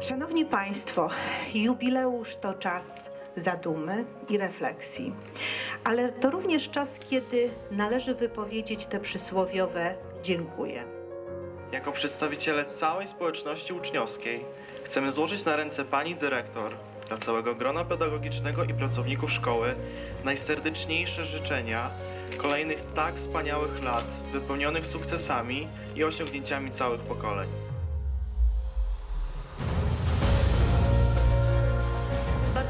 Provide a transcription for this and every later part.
Szanowni Państwo, jubileusz to czas zadumy i refleksji, ale to również czas, kiedy należy wypowiedzieć te przysłowiowe dziękuję. Jako przedstawiciele całej społeczności uczniowskiej chcemy złożyć na ręce pani dyrektor dla całego grona pedagogicznego i pracowników szkoły najserdeczniejsze życzenia kolejnych tak wspaniałych lat wypełnionych sukcesami i osiągnięciami całych pokoleń.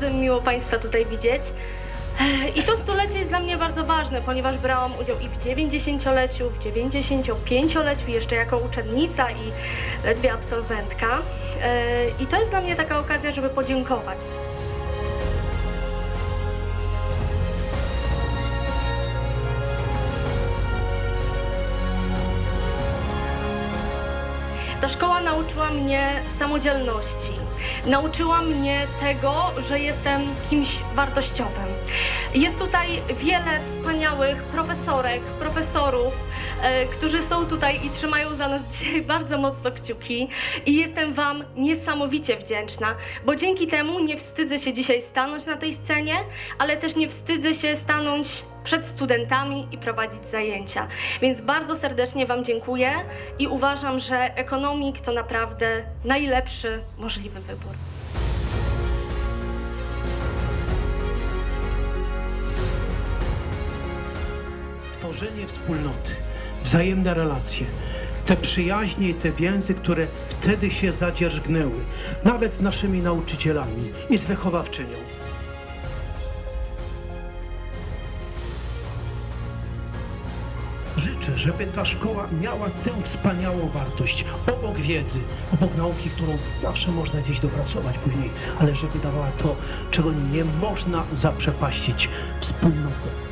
Bardzo mi miło Państwa tutaj widzieć. I to stulecie jest dla mnie bardzo ważne, ponieważ brałam udział i w 90-leciu, w 95-leciu, jeszcze jako uczennica i ledwie absolwentka. I to jest dla mnie taka okazja, żeby podziękować. Ta szkoła nauczyła mnie samodzielności. Nauczyła mnie tego, że jestem kimś wartościowym. Jest tutaj wiele wspaniałych profesorek, profesorów, e, którzy są tutaj i trzymają za nas dzisiaj bardzo mocno kciuki. I jestem Wam niesamowicie wdzięczna, bo dzięki temu nie wstydzę się dzisiaj stanąć na tej scenie, ale też nie wstydzę się stanąć przed studentami i prowadzić zajęcia. Więc bardzo serdecznie Wam dziękuję i uważam, że ekonomik to naprawdę najlepszy możliwy wybór. Tworzenie wspólnoty, wzajemne relacje, te przyjaźnie i te więzy, które wtedy się zadzierzgnęły, nawet z naszymi nauczycielami i z wychowawczynią. Życzę, żeby ta szkoła miała tę wspaniałą wartość obok wiedzy, obok nauki, którą zawsze można gdzieś dopracować później, ale żeby dawała to, czego nie można zaprzepaścić wspólnotę.